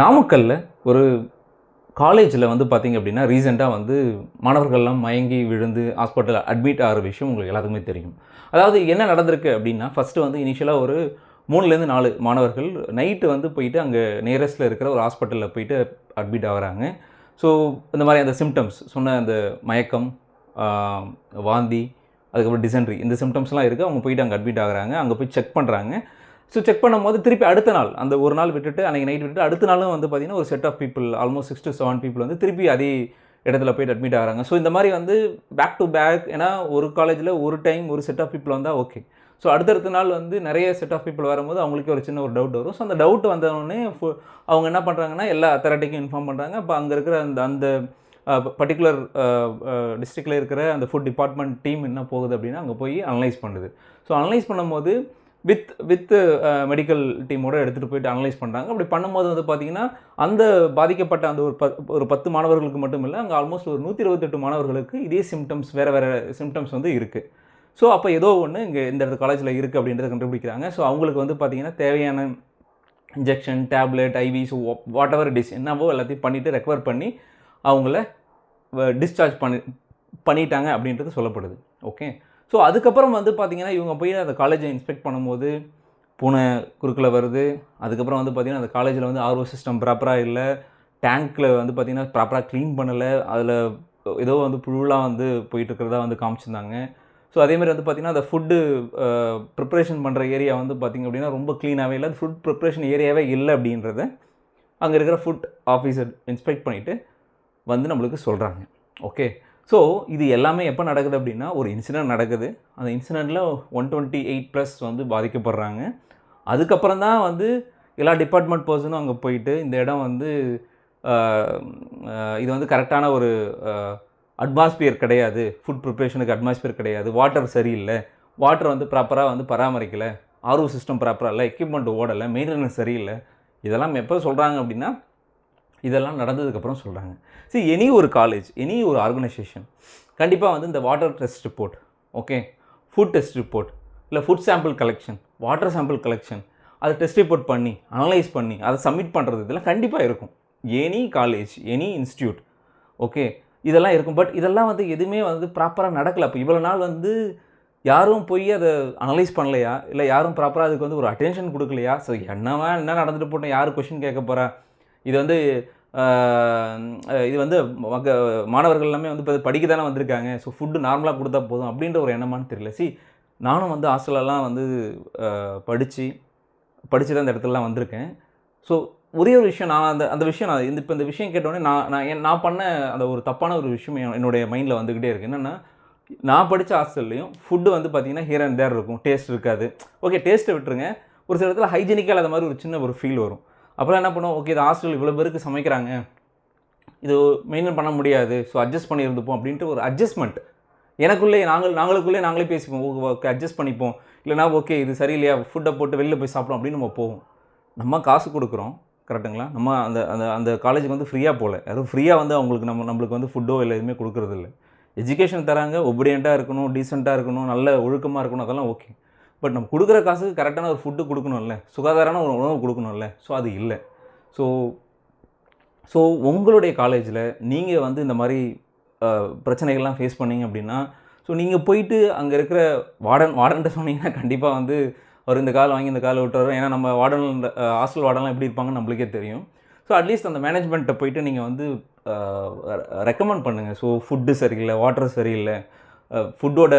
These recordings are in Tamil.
நாமக்கல்லில் ஒரு காலேஜில் வந்து பார்த்தீங்க அப்படின்னா ரீசெண்டாக வந்து மாணவர்கள்லாம் மயங்கி விழுந்து ஹாஸ்பிட்டலில் அட்மிட் ஆகிற விஷயம் உங்களுக்கு எல்லாத்துக்குமே தெரியும். அதாவது என்ன நடந்திருக்கு அப்படின்னா ஃபஸ்ட்டு வந்து இனிஷியலாக ஒரு மூணுலேருந்து நாலு மாணவர்கள் நைட்டு வந்து போயிட்டு அங்கே நியரஸ்ட்டில் இருக்கிற ஒரு ஹாஸ்பிட்டலில் போயிட்டு அட்மிட் ஆகுறாங்க. ஸோ இந்த மாதிரி அந்த சிம்டம்ஸ் சொன்ன அந்த மயக்கம் வாந்தி அதுக்கப்புறம் டிசென்ட்ரி இந்த சிம்டம்ஸ்லாம் இருக்குது அவங்க போயிட்டு அங்கே அட்மிட் ஆகுறாங்க. அங்கே போய் செக் பண்ணுறாங்க ஸோ செக் பண்ணும்போது திருப்பி அடுத்த நாள் அந்த ஒரு நாள் விட்டுட்டு அன்றைக்கி நைட் விட்டுட்டு அடுத்த நாளும் வந்து பார்த்திங்கன்னா ஒரு set of people almost six to seven people வந்து திருப்பி அதே இடத்துல போயிட்டு அட்மிட் ஆகிறாங்க. ஸோ இந்த மாதிரி வந்து பேக் டு பேக் ஏன்னா ஒரு காலேஜில் ஒரு டைம் ஒரு செட் ஆஃப் பீப்புள் வந்தால் ஓகே ஸோ அடுத்தடுத்த நாள் வந்து நிறைய செட் ஆஃப் பீப்புள் வரும்போது அவங்களுக்கு ஒரு சின்ன ஒரு டவுட் வரும். ஸோ அந்த டவுட் வந்தோடனே ஃபு- அவங்க என்ன பண்ணுறாங்கன்னா எல்லா அத்தாரிட்டிக்கும் இன்ஃபார்ம் பண்ணுறாங்க அப்போ அங்கே இருக்கிற அந்த அந்த பர்டிகுலர் டிஸ்ட்ரிக்டில் இருக்கிற அந்த ஃபுட் டிபார்ட்மெண்ட் டீம் என்ன போகுது அப்படின்னா அங்கே போய் அனலைஸ் பண்ணுது. ஸோ அனலைஸ் பண்ணும்போது வித் வித் மெடிக்கல் டீமோட எடுத்துகிட்டு போயிட்டு அனலைஸ் பண்ணுறாங்க அப்படி பண்ணும்போது வந்து பார்த்திங்கன்னா அந்த பாதிக்கப்பட்ட அந்த ஒரு பத் ஒரு பத்து மாணவர்களுக்கு மட்டும் இல்லை அங்கே ஆல்மோஸ்ட் ஒரு நூற்றி இருபத்தெட்டு மாணவர்களுக்கு இதே சிம்டம்ஸ் வேறு வேறு சிம்டம்ஸ் வந்து இருக்குது ஸோ அப்போ ஏதோ ஒன்று இங்கே இந்த இடத்து காலேஜில் இருக்குது அப்படின்றத கண்டுபிடிக்கிறாங்க. ஸோ அவங்களுக்கு வந்து பார்த்தீங்கன்னா தேவையான injection tablet IV so whatever this என்னவோ எல்லாத்தையும் பண்ணிவிட்டு ரெக்கவர் பண்ணி அவங்கள டிஸ்சார்ஜ் பண்ணி பண்ணிட்டாங்க அப்படின்றது சொல்லப்படுது. ஓகே ஸோ அதுக்கப்புறம் வந்து பார்த்தீங்கன்னா இவங்க போய் அந்த காலேஜை இன்ஸ்பெக்ட் பண்ணும்போது பூனை குறுக்கில் வருது. அதுக்கப்புறம் வந்து பார்த்திங்கன்னா அந்த காலேஜில் வந்து ஆர்ஓ சிஸ்டம் ப்ராப்பராக இல்லை. டேங்க்கில் வந்து பார்த்தீங்கன்னா ப்ராப்பராக க்ளீன் பண்ணலை. அதில் ஏதோ வந்து புழுலாம் வந்து போயிட்டுருக்கிறதா வந்து காமிச்சிருந்தாங்க. ஸோ அதேமாதிரி வந்து பார்த்திங்கன்னா அந்த ஃபுட்டு ப்ரிப்ரேஷன் பண்ணுற ஏரியா வந்து பார்த்திங்க அப்படின்னா ரொம்ப க்ளீனாகவே இல்லை. ஃபுட் ப்ரிப்ரேஷன் ஏரியாவே இல்லை அப்படின்றத அங்கே இருக்கிற ஃபுட் ஆஃபீஸர் இன்ஸ்பெக்ட் பண்ணிவிட்டு வந்து நம்மளுக்கு சொல்கிறாங்க ஓகே ஸோ இது எல்லாமே எப்போ நடக்குது அப்படின்னா ஒரு இன்சிடெண்ட் நடக்குது. அந்த இன்சிடெண்ட்டில் ஒன் டுவெண்ட்டி எயிட் ப்ளஸ் வந்து பாதிக்கப்படுறாங்க. அதுக்கப்புறம் தான் வந்து எல்லா டிபார்ட்மெண்ட் பர்சனும் அங்கே போயிட்டு இந்த இடம் வந்து இது வந்து கரெக்டான ஒரு அட்மாஸ்பியர் கிடையாது. ஃபுட் ப்ரிப்ரேஷனுக்கு அட்மாஸ்பியர் கிடையாது. வாட்டர் சரியில்லை. வாட்டர் வந்து ப்ராப்பராக வந்து பராமரிக்கலை. ஆர்ஓ சிஸ்டம் ப்ராப்பராக இல்லை. எக்யூப்மெண்ட் ஓடலை. மெயின்டெனன்ஸ் சரியில்லை. இதெல்லாம் எப்போ சொல்கிறாங்க அப்படின்னா இதெல்லாம் நடந்ததுக்கப்புறம் சொல்கிறாங்க சரி எனி ஒரு காலேஜ் எனி ஒரு ஆர்கனைசேஷன் கண்டிப்பாக வந்து இந்த water test report okay food test report இல்லை food sample collection water sample collection அதை டெஸ்ட் ரிப்போர்ட் பண்ணி அனலைஸ் பண்ணி அதை சப்மிட் பண்ணுறது இதெல்லாம் கண்டிப்பாக இருக்கும். Any college any institute okay இதெல்லாம் இருக்கும். பட் இதெல்லாம் வந்து எதுவுமே வந்து ப்ராப்பராக நடக்கலை. அப்போ இவ்வளோ நாள் வந்து யாரும் போய் அதை அனலைஸ் பண்ணலையா? இல்லை யாரும் ப்ராப்பராக அதுக்கு வந்து ஒரு அட்டென்ஷன் கொடுக்கலையா? ஸோ என்னவா என்ன நடந்துட்டு போட்டோம் யார் கொஷின் கேட்க போகிறா இது வந்து இது வந்து மக்க மாணவர்கள் எல்லாமே வந்து இப்போ படிக்க தானே வந்திருக்காங்க. ஸோ ஃபுட்டு நார்மலாக கொடுத்தா போதும் அப்படின்ற ஒரு எண்ணமான்னு தெரியல. சி நானும் வந்து ஹாஸ்டலெல்லாம் வந்து படித்து படித்து தான் இந்த இடத்துலலாம் வந்திருக்கேன். ஸோ ஒரே ஒரு விஷயம் நான் அந்த அந்த விஷயம் நான் இந்த இப்போ இந்த விஷயம் கேட்டோடனே நான் நான் நான் பண்ண அந்த ஒரு தப்பான ஒரு விஷயம் என்னுடைய மைண்டில் வந்துக்கிட்டே இருக்குது என்னென்னா நான் படித்த ஹாஸ்டல்லையும் ஃபுட்டு வந்து பார்த்திங்கன்னா ஹியர் அண்ட் தேர் இருக்கும். டேஸ்ட் இருக்காது. ஓகே டேஸ்ட்டை விட்டுருங்க. ஒரு சில இடத்துல ஹைஜீனிக்காக இல்லாத மாதிரி ஒரு சின்ன ஒரு ஃபீல் வரும். அப்புறம் என்ன பண்ணுவோம்? ஓகே இது ஹாஸ்டல் இவ்வளோ பேருக்கு சமைக்கிறாங்க. இது மெயின்டைன் பண்ண முடியாது. ஸோ அட்ஜஸ்ட் பண்ணி இருந்துப்போம் அப்படின்ட்டு ஒரு அட்ஜஸ்ட்மெண்ட் எனக்குள்ளே நாங்கள் நாங்களுக்குள்ளே நாங்களே பேசிப்போம். ஓகே அட்ஜஸ்ட் பண்ணிப்போம். இல்லைனா ஓகே இது சரியில்லையா? ஃபுட்டை போட்டு வெளில போய் சாப்பிடும் அப்படின்னு நம்ம போவோம். நம்ம காசு கொடுக்குறோம். கரெக்டுங்களா நம்ம அந்த அந்த அந்த காலேஜுக்கு வந்து ஃப்ரீயாக போகல அதுவும் ஃப்ரீயாக வந்து அவங்களுக்கு நம்ம நம்மளுக்கு வந்து ஃபுட்டோ இல்லை எதுவுமே கொடுக்குறதில்ல. எஜுகேஷன் தராங்க. ஒபீடியண்ட்டாக இருக்கணும் டீசெண்டாக இருக்கணும் நல்ல ஒழுக்கமாக இருக்கணும் அதெல்லாம் ஓகே பட் நம்ம கொடுக்குற காசுக்கு கரெக்டான ஒரு ஃபுட்டு கொடுக்கணும்ல சுகாதாரமான ஒரு உணவு கொடுக்கணும்ல ஸோ அது இல்லை. ஸோ ஸோ உங்களுடைய காலேஜில் நீங்கள் வந்து இந்த மாதிரி பிரச்சனைகள்லாம் ஃபேஸ் பண்ணீங்க அப்படின்னா ஸோ நீங்கள் போயிட்டு அங்கே இருக்கிற வார்டன் வார்டன்ட்ட சொன்னீங்கன்னா கண்டிப்பாக வந்து அவர் இந்த கால் வாங்கி இந்த காலை விட்டுறாரு ஏன்னா நம்ம வார்டன் ஹாஸ்டல் வார்டன்லாம் எப்படி இருப்பாங்கன்னு நம்மளுக்கே தெரியும். ஸோ அட்லீஸ்ட் அந்த மேனேஜ்மெண்ட்டை போயிட்டு நீங்கள் வந்து ரெக்கமெண்ட் பண்ணுங்கள் ஸோ ஃபுட்டு சரியில்லை வாட்டர் சரியில்லை ஃபுட்டோட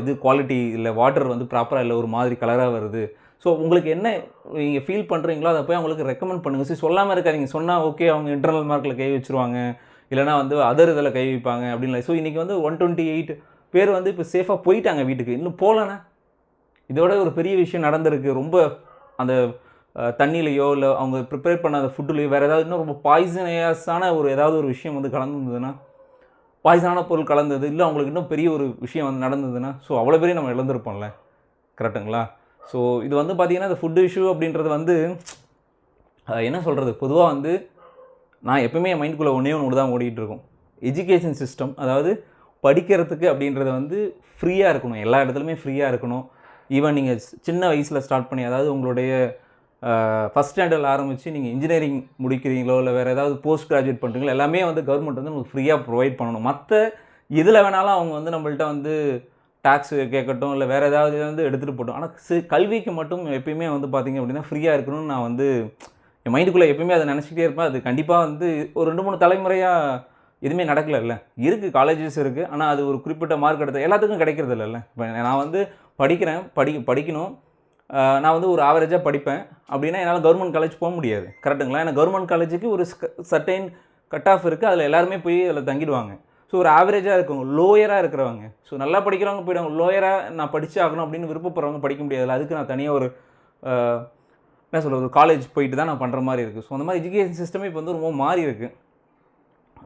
இது குவாலிட்டி இல்லை வாட்டர் வந்து ப்ராப்பராக இல்லை ஒரு மாதிரி கலராக வருது. ஸோ உங்களுக்கு என்ன நீங்கள் ஃபீல் பண்ணுறீங்களோ அதை போய் அவங்களுக்கு ரெக்கமெண்ட் பண்ணுங்கள் சரி சொல்லாமல் இருக்காதீங்க. சொன்னால் ஓகே அவங்க இன்டர்னல் மார்க்கில் கை வச்சுருவாங்க. இல்லைனா வந்து அதர் இதில் கை வைப்பாங்க அப்படின்னு ஸோ இன்றைக்கி வந்து ஒன் டுவெண்ட்டி எயிட் பேர் வந்து இப்போ சேஃபாக போயிட்டாங்க வீட்டுக்கு. இன்னும் போகலண்ணே. இதோட ஒரு பெரிய விஷயம் நடந்திருக்கு. ரொம்ப அந்த தண்ணியிலையோ இல்லை அவங்க ப்ரிப்பேர் பண்ண அந்த ஃபுட்டுலையோ வேறு ஏதாவது இன்னும் ரொம்ப பாய்சனஸான ஒரு ஏதாவது ஒரு விஷயம் வந்து கலந்துருந்ததுன்னா பாய்சனான பொருள் கலந்தது இல்லை அவங்களுக்கு இன்னும் பெரிய ஒரு விஷயம் வந்து நடந்ததுன்னா ஸோ அவ்வளோ பெரிய நம்ம இழந்திருப்போம்ல கரெக்டுங்களா ஸோ இது வந்து பார்த்திங்கன்னா இந்த ஃபுட் இஷ்யூ அப்படின்றது வந்து என்ன சொல்கிறது பொதுவாக வந்து நான் எப்பவுமே என் மைண்டுக்குள்ளே ஒன்றே ஒன்று தான் ஓடிட்டு இருக்கும். எஜுகேஷன் சிஸ்டம் அதாவது படிக்கிறதுக்கு அப்படின்றத வந்து ஃப்ரீயாக இருக்கணும். எல்லா இடத்துலையுமே ஃப்ரீயாக இருக்கணும். ஈவன் நீங்கள் சின்ன வயசில் ஸ்டார்ட் பண்ணி அதாவது உங்களுடைய ஃபஸ்ட் ஸ்டாண்டர்டில் ஆரம்பித்து நீங்கள் இன்ஜினியரிங் முடிக்கிறீங்களோ இல்லை வேறு ஏதாவது போஸ்ட் கிராஜுவேட் பண்ணுறீங்களோ எல்லாமே வந்து கவர்மெண்ட் வந்து உங்களுக்கு ஃப்ரீயாக ப்ரொவைட் பண்ணணும். மற்ற இதில் வேணாலும் அவங்க வந்து நம்மள்ட்ட வந்து டேக்ஸ் கேட்கட்டும் இல்லை வேறு ஏதாவது வந்து எடுத்துகிட்டு போட்டோம். ஆனால் சி கல்விக்கு மட்டும் எப்பயுமே வந்து பார்த்திங்க அப்படின்னா ஃப்ரீயாக இருக்கணும்னு நான் வந்து என் மைண்டுக்குள்ளே எப்பயுமே அதை நினச்சிக்கிட்டே இருப்பேன். அது கண்டிப்பாக வந்து ஒரு ரெண்டு மூணு தலைமுறையாக எதுவுமே நடக்கலைல்ல. இருக்குது காலேஜஸ் இருக்குது ஆனால் அது ஒரு குறிப்பிட்ட மார்க் எடுத்த எல்லாத்துக்கும் கிடைக்கிறது இல்லைல்ல இப்போ நான் வந்து படிக்கிறேன் படி படிக்கணும். நான் வந்து ஒரு ஆவரேஜாக படிப்பேன். அப்படின்னா என்னால் கவர்மெண்ட் காலேஜ் போக முடியாது. கரெக்டுங்களா ஏன்னா கவர்மெண்ட் காலேஜுக்கு ஒரு சர்டைன் கட் ஆஃப் இருக்குது அதில் எல்லாருமே போய் அதில் தங்கிடுவாங்க. ஸோ ஒரு ஆவரேஜாக இருக்கவங்க லோயராக இருக்கிறவங்க ஸோ நல்லா படிக்கிறவங்க போயிடுவாங்க. லோயராக நான் படித்தே ஆகணும் அப்படின்னு விருப்பப்படுறவங்க படிக்க முடியாது அதுக்கு நான் தனியாக ஒரு என்ன சொல்கிறது ஒரு காலேஜ் போயிட்டு தான் நான் பண்ணுற மாதிரி இருக்குது ஸோ அந்த மாதிரி எஜுகேஷன் சிஸ்டமே இப்போ வந்து ரொம்ப மாறி இருக்குது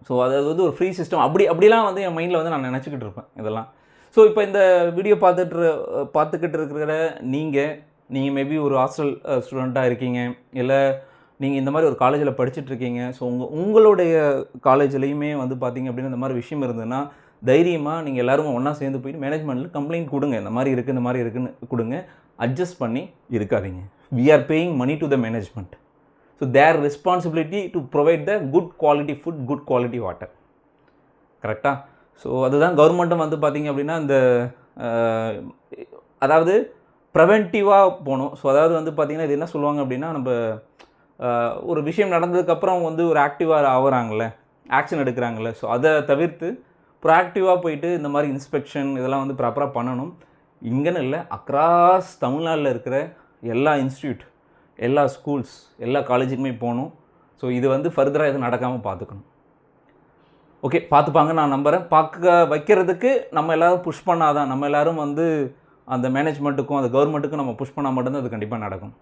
ஸோ அது வந்து ஒரு ஃப்ரீ சிஸ்டம் அப்படி அப்படிலாம் வந்து என் மைண்டில் வந்து நான் நினச்சிக்கிட்டு இருப்பேன் இதெல்லாம். ஸோ இப்போ இந்த வீடியோ பார்த்துட்டு பார்த்துக்கிட்டு இருக்கிற நீங்கள் நீங்கள் மேபி ஒரு ஹாஸ்டல் ஸ்டூடெண்ட்டாக இருக்கீங்க. இல்லை நீங்கள் இந்த மாதிரி ஒரு காலேஜில் படிச்சுட்ருக்கீங்க ஸோ உங்கள் உங்களுடைய காலேஜ்லேயுமே வந்து பார்த்தீங்க அப்படின்னா இந்த மாதிரி விஷயம் இருந்ததுன்னா தைரியமாக நீங்கள் எல்லாரும் ஒன்றா சேர்ந்து போயிட்டு மேனேஜ்மெண்ட்டில் கம்ப்ளைண்ட் கொடுங்க. இந்த மாதிரி இருக்குது இந்த மாதிரி இருக்குன்னு கொடுங்க. அட்ஜஸ்ட் பண்ணி இருக்காதீங்க. We are paying money to the management so their responsibility to provide the good quality food good quality water கரெக்டாக ஸோ அதுதான் கவர்மெண்ட்டும் வந்து பார்த்திங்க அப்படின்னா இந்த அதாவது ப்ரெவென்டிவாக போகணும். ஸோ அதாவது வந்து பார்த்திங்கன்னா இது என்ன சொல்லுவாங்க அப்படின்னா நம்ம ஒரு விஷயம் நடந்ததுக்கப்புறம் அவங்க வந்து ஒரு ஆக்டிவாக ஆகுறாங்கல்ல ஆக்ஷன் எடுக்கிறாங்கல்ல. ஸோ அதை தவிர்த்து ப்ராக்டிவாக போயிட்டு இந்த மாதிரி இன்ஸ்பெக்ஷன் இதெல்லாம் வந்து ப்ராப்பராக பண்ணணும். இங்கேன்னு இல்லை அக்ராஸ் தமிழ்நாட்டில் இருக்கிற எல்லா இன்ஸ்டியூட் எல்லா ஸ்கூல்ஸ் எல்லா காலேஜுக்குமே போகணும். ஸோ இது வந்து ஃபர்தராக எதுவும் நடக்காமல் பார்த்துக்கணும் ஓகே பார்த்துப்பாங்க நான் நம்புகிறேன் பார்க்க வைக்கிறதுக்கு நம்ம எல்லோரும் புஷ் பண்ணாதான் நம்ம எல்லோரும் வந்து அந்த மேனேஜ்மெண்ட்டுக்கும் அந்த கவர்மெண்ட்டுக்கும் நம்ம புஷ் பண்ணால் மட்டும்தான் அது கண்டிப்பாக நடக்கும்.